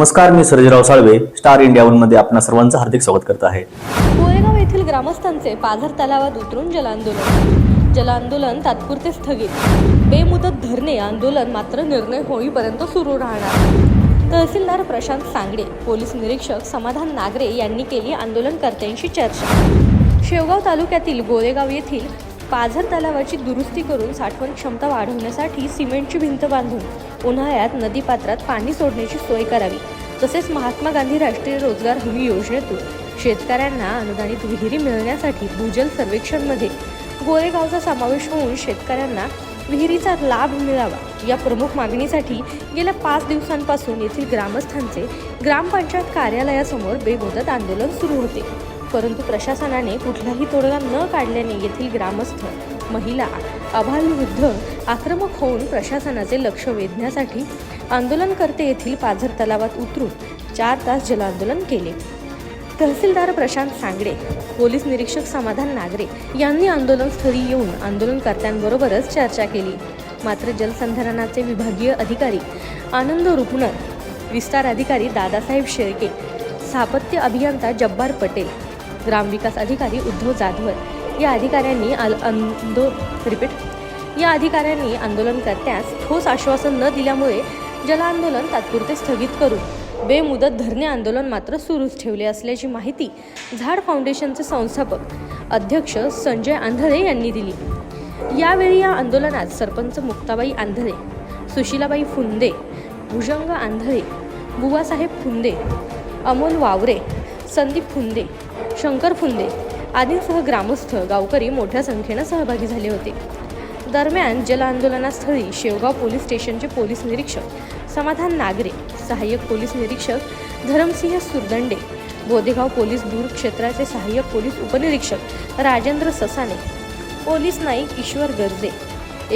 नमस्कार मी Sarjerao Salve Star India वनमध्ये आपणा सर्वांचं हार्दिक स्वागत करत आहे. कोरेगाव येथील ग्रामस्थांचे पाझर तलावात उतरून जलांदोलन जलांदोलन तात्पुरते स्थगित. बेमुदत धरणे आंदोलन मात्र निर्णय होईपर्यंत सुरू राहणार. तहसीलदार प्रशांत सांगडे पोलीस निरीक्षक समाधान नागरे यांनी केली आंदोलनकर्त्यांशी चर्चा. शेवगाव तालुक्यातील गोरेगाव येथील पाझर तलावाची दुरुस्ती करून साठवण क्षमता वाढवण्यासाठी सिमेंटची भिंत बांधून उन्हाळ्यात नदीपात्रात पाणी सोडण्याची सोय करावी. तसेच महात्मा गांधी राष्ट्रीय रोजगार हमी योजनेतून शेतकऱ्यांना अनुदानित विहिरी मिळण्यासाठी भूजल सर्वेक्षणमध्ये गोरेगावचा समावेश होऊन शेतकऱ्यांना विहिरीचा लाभ मिळावा या प्रमुख मागणीसाठी गेल्या पाच दिवसांपासून येथील ग्रामस्थांचे ग्रामपंचायत कार्यालयासमोर बेमुदत आंदोलन सुरू होते. परंतु प्रशासनाने कुठलाही तोडगा न काढल्याने येथील ग्रामस्थ महिला आबालवृद्ध आक्रमक होऊन प्रशासनाचे लक्ष वेधण्यासाठी आंदोलनकर्ते येथील पाझर तलावात उतरून चार तास जलआंदोलन केले. तहसीलदार प्रशांत सांगडे पोलीस निरीक्षक समाधान नागरे यांनी आंदोलनस्थळी येऊन आंदोलनकर्त्यांबरोबरच चर्चा केली. मात्र जलसंधारणाचे विभागीय अधिकारी आनंद रुपणर विस्तार अधिकारी दादासाहेब शेळके स्थापत्य अभियंता जब्बार पटेल ग्रामविकास अधिकारी उद्धव जाधवर या अधिकाऱ्यांनी आल आंदो रिपीट या अधिकाऱ्यांनी आंदोलनकर्त्यास ठोस आश्वासन न दिल्यामुळे जल आंदोलन तात्पुरते स्थगित करून बेमुदत धरणे आंदोलन मात्र सुरूच ठेवले असल्याची माहिती झाड फाउंडेशनचे संस्थापक अध्यक्ष संजय आंधळे यांनी दिली. यावेळी या आंदोलनात सरपंच मुक्ताबाई आंधळे सुशीलाबाई फुंदे भुजंग आंधळे बुवासाहेब फुंदे अमोल वावरे संदीप फुंदे शंकर फुंदे आदींसह ग्रामस्थ गावकरी मोठ्या संख्येनं सहभागी झाले होते. दरम्यान जल आंदोलनास्थळी शेवगाव पोलीस स्टेशनचे पोलीस निरीक्षक समाधान नागरे सहाय्यक पोलीस निरीक्षक धरमसिंह सुरदंडे बोदेगाव पोलीस दूर क्षेत्राचे सहाय्यक पोलीस उपनिरीक्षक राजेंद्र ससाने पोलीस नाईक ईश्वर गर्जे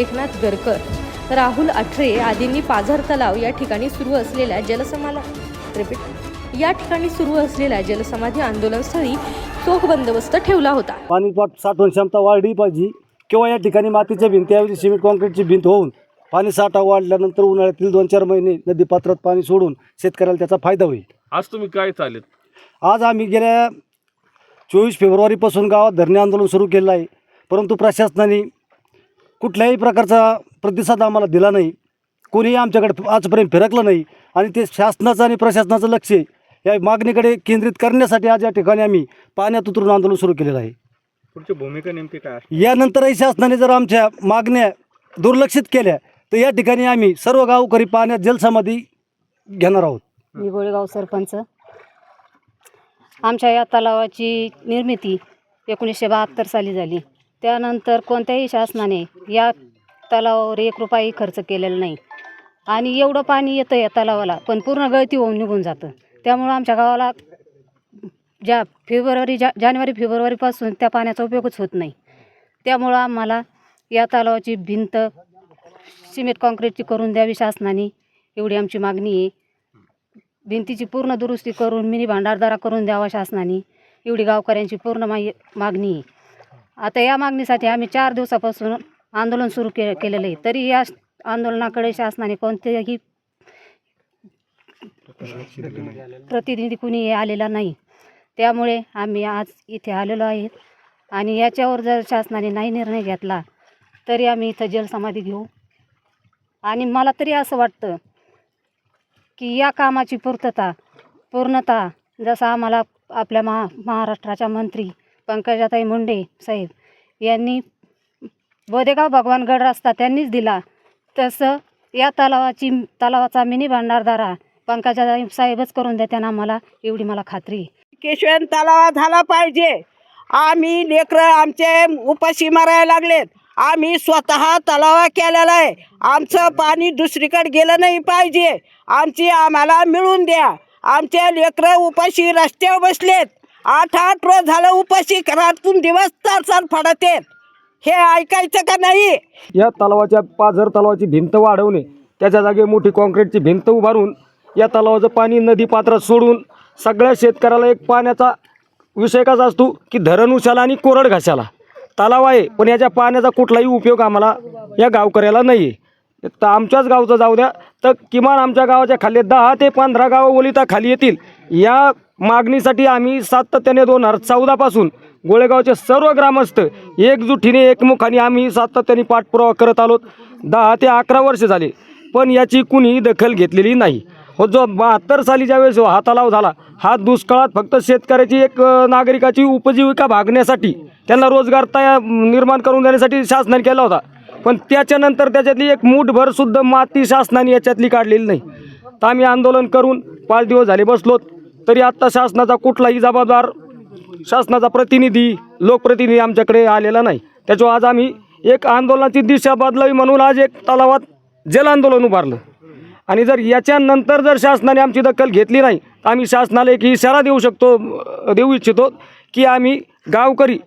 एकनाथ गरकर राहुल अठरे आदींनी पाझर तलाव या ठिकाणी सुरू असलेल्या जलसमाला रिपीट या ठिकाणी सुरू असलेल्या जलसमाधी आंदोलनस्थळी चोख बंदोबस्त ठेवला होता. पाणी साठवण क्षमता वाढली पाहिजे. किंवा या ठिकाणी मातीच्या भिंतीऐवजी सिमेंट कॉन्क्रीटची भिंत होऊन पाणी साठा वाढल्यानंतर उन्हाळ्यातील दोन चार महिने नदीपात्रात पाणी सोडून शेतकऱ्याला त्याचा फायदा होईल. आज तुम्ही काय चालेल आज आम्ही गेल्या चोवीस फेब्रुवारीपासून गावात धरणे आंदोलन सुरू केलं आहे. परंतु प्रशासनाने कुठल्याही प्रकारचा प्रतिसाद आम्हाला दिला नाही. कोणीही आमच्याकडे आजपर्यंत फिरकलं नाही. आणि ते शासनाचं आणि प्रशासनाचं लक्ष या मागणीकडे केंद्रित करण्यासाठी आज या ठिकाणी आम्ही पाण्यात उतरून आंदोलन सुरू केलेलं आहे. पुढची भूमिका नेमकी काय यानंतरही शासनाने जर आमच्या मागण्या दुर्लक्षित केल्या तर या ठिकाणी आम्ही सर्व गावकरी पाण्यात जलसमाधी घेणार आहोत. मी गोळेगाव सरपंच. आमच्या या तलावाची निर्मिती एकोणीसशे बहात्तर साली झाली. त्यानंतर कोणत्याही शासनाने या तलावावर एक रुपयाही खर्च केलेला नाही. आणि एवढं पाणी येतं या तलावाला पण पूर्ण गळती होऊन निघून जातं. त्यामुळं आमच्या गावाला ज्या फेब्रुवारी जा जानेवारी फेब्रुवारीपासून त्या पाण्याचा उपयोगच होत नाही. त्यामुळं आम्हाला या तलावाची भिंत सिमेंट कॉन्क्रीटची करून द्यावी शासनाने. एवढी आमची मागणी आहे. भिंतीची पूर्ण दुरुस्ती करून मिनी भांडारदारा करून द्यावा शासनाने. एवढी गावकऱ्यांची पूर्ण माई मागणी आहे. आता या मागणीसाठी आम्ही चार दिवसापासून आंदोलन सुरू के केलेलं आहे. तरी या आंदोलनाकडे शासनाने कोणतेही प्रतिनिधी कुणी आलेला नाही. त्यामुळे आम्ही आज इथे आलेलो आहे आणि याच्यावर जर शासनाने नाही निर्णय घेतला तरी आम्ही इथं जलसमाधी घेऊ. आणि मला तरी असं वाटतं की या कामाची पूर्तता पूर्णता जसं आम्हाला आपल्या महा महाराष्ट्राच्या मंत्री पंकजाताई मुंडे साहेब यांनी बोदेगाव भगवानगड रस्ता त्यांनीच दिला तसं या तलावाची तलावाचा मिनी भांडारदारा पंकजाताई साहेबच करून देत्यानं आम्हाला एवढी मला खात्री आहे. केशवन तलावा झाला पाहिजे. आम्ही लेकरं आमचे उपाशी मारायला लागलेत. आम्ही स्वतः तलावा केलेला आहे. आमचं पाणी दुसरीकडे गेलं नाही पाहिजे. आमची आम्हाला मिळून द्या. आमचे लेकरं उपाशी रस्त्यावर बसलेत. आठ आठ रोज झालं उपाशी रातून दिवस चार चार फडत आहेत हे ऐकायचं का नाही? या तलावाच्या पाझर तलावाची भिंत वाढवणे त्याच्या जागी मोठी कॉन्क्रीटची भिंत उभारून या तलावाचं पाणी नदी पात्रात सोडून सगळ्या शेतकऱ्याला एक पाण्याचा विषय कसा असतो की धरण उशाला आणि कोरड घासाला. तलाव आहे पण याच्या पाण्याचा कुठलाही उपयोग आम्हाला या गावकऱ्याला नाही आहे तर आमच्याच गावचं जाऊ द्या. तर किमान आमच्या गावाच्या खाली दहा ते पंधरा गावं ओलिता खाली येतील. या मागणीसाठी आम्ही सातत्याने दोन हजार चौदापासून गोळेगावचे सर्व ग्रामस्थ एकजुटीने एकमुखाने आम्ही सातत्याने पाठपुरावा करत आलो दहा ते अकरा वर्ष झाले पण याची कुणीही दखल घेतलेली नाही. हो जो बहात्तर साली ज्यावेळेस हो हा तलाव झाला हा दुष्काळात फक्त शेतकऱ्याची एक नागरिकाची उपजीविका भागण्यासाठी त्यांना रोजगार तया निर्माण करून देण्यासाठी शासनाने केला होता. पण त्याच्यानंतर त्याच्यातली एक मूठभरसुद्धा माती शासनाने याच्यातली काढलेली नाही. तर आम्ही आंदोलन करून पाच दिवस झाले बसलोत तरी आत्ता शासनाचा कुठलाही जबाबदार शासनाचा प्रतिनिधी लोकप्रतिनिधी आमच्याकडे आलेला नाही. त्याच्यावर आज आम्ही एक आंदोलनाची दिशा बदलावी म्हणून आज एक तलावात जल आंदोलन उभारलं. आणि जर याच्यानंतर जर शासनाने आमची दखल घेतली नाही तर आम्ही शासनाला एक इशारा देऊ शकतो देऊ इच्छितो की आम्ही गावकरी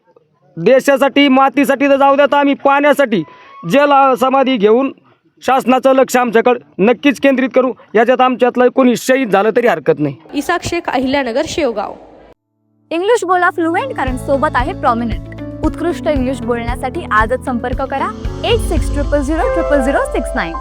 देशासाठी मातीसाठी तर जाऊ द्या तर आम्ही पाण्यासाठी जल समाधी घेऊन शासनाचं लक्ष आमच्याकडं नक्कीच केंद्रित करू. याच्यात आमच्यातलं कोणी शहीद झालं तरी हरकत नाही. इसाक शेख अहिल्यानगर शेवगाव. इंग्लिश बोला फ्लुएंट कारण सोबत आहे प्रॉमिनंट उत्कृष्ट इंग्लिश बोलण्यासाठी आजच संपर्क करा. Eight six triple zero triple zero six nine